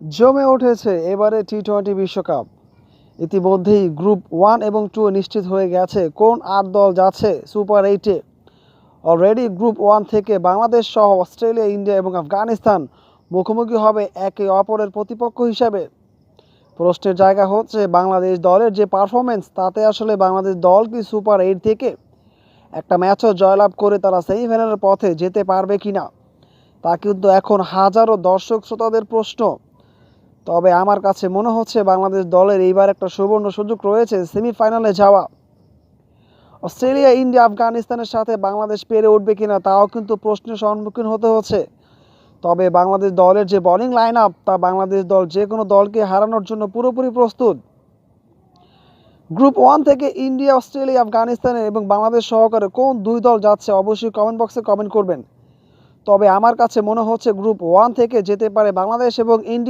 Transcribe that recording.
জমে উঠেছে এবারে টি টোয়েন্টি বিশ্বকাপ। ইতিমধ্যেই গ্রুপ ওয়ান এবং টু নিশ্চিত হয়ে গেছে কোন আট দল যাচ্ছে সুপার এইটে। অলরেডি গ্রুপ ওয়ান থেকে বাংলাদেশ সহ অস্ট্রেলিয়া, ইন্ডিয়া এবং আফগানিস্তান মুখোমুখি হবে একে অপরের প্রতিপক্ষ হিসাবে। প্রশ্নের জায়গা হচ্ছে, বাংলাদেশ দলের যে পারফরমেন্স তাতে আসলে বাংলাদেশ দল কি সুপার এইট থেকে একটা ম্যাচও জয়লাভ করে তারা সেমিফাইনালের পথে যেতে পারবে কি না তা কিন্তু এখন হাজারো দর্শক শ্রোতাদের প্রশ্ন। তবে আমার কাছে মনে হচ্ছে বাংলাদেশ দলের এইবার একটা সুবর্ণ সুযোগ রয়েছে, সেমিফাইনালে যাওয়া। অস্ট্রেলিয়া, ইন্ডিয়া, আফগানিস্তানের সাথে বাংলাদেশ পেরে উঠবে কিনা তাও কিন্তু প্রশ্নের সম্মুখীন হতে হচ্ছে। তবে বাংলাদেশ দলের যে বোলিং লাইন আপ তা বাংলাদেশ দল যে কোনো দলকে হারানোর জন্য পুরোপুরি প্রস্তুত। গ্রুপ ওয়ান থেকে ইন্ডিয়া, অস্ট্রেলিয়া, আফগানিস্তানের এবং বাংলাদেশ সহকারে কোন দুই দল যাচ্ছে অবশ্যই কমেন্ট বক্সে কমেন্ট করবেন। তবে আমার কাছে মনে হচ্ছে গ্রুপ ওয়ান থেকে যেতে পারে বাংলাদেশ এবং ইন্ডিয়া।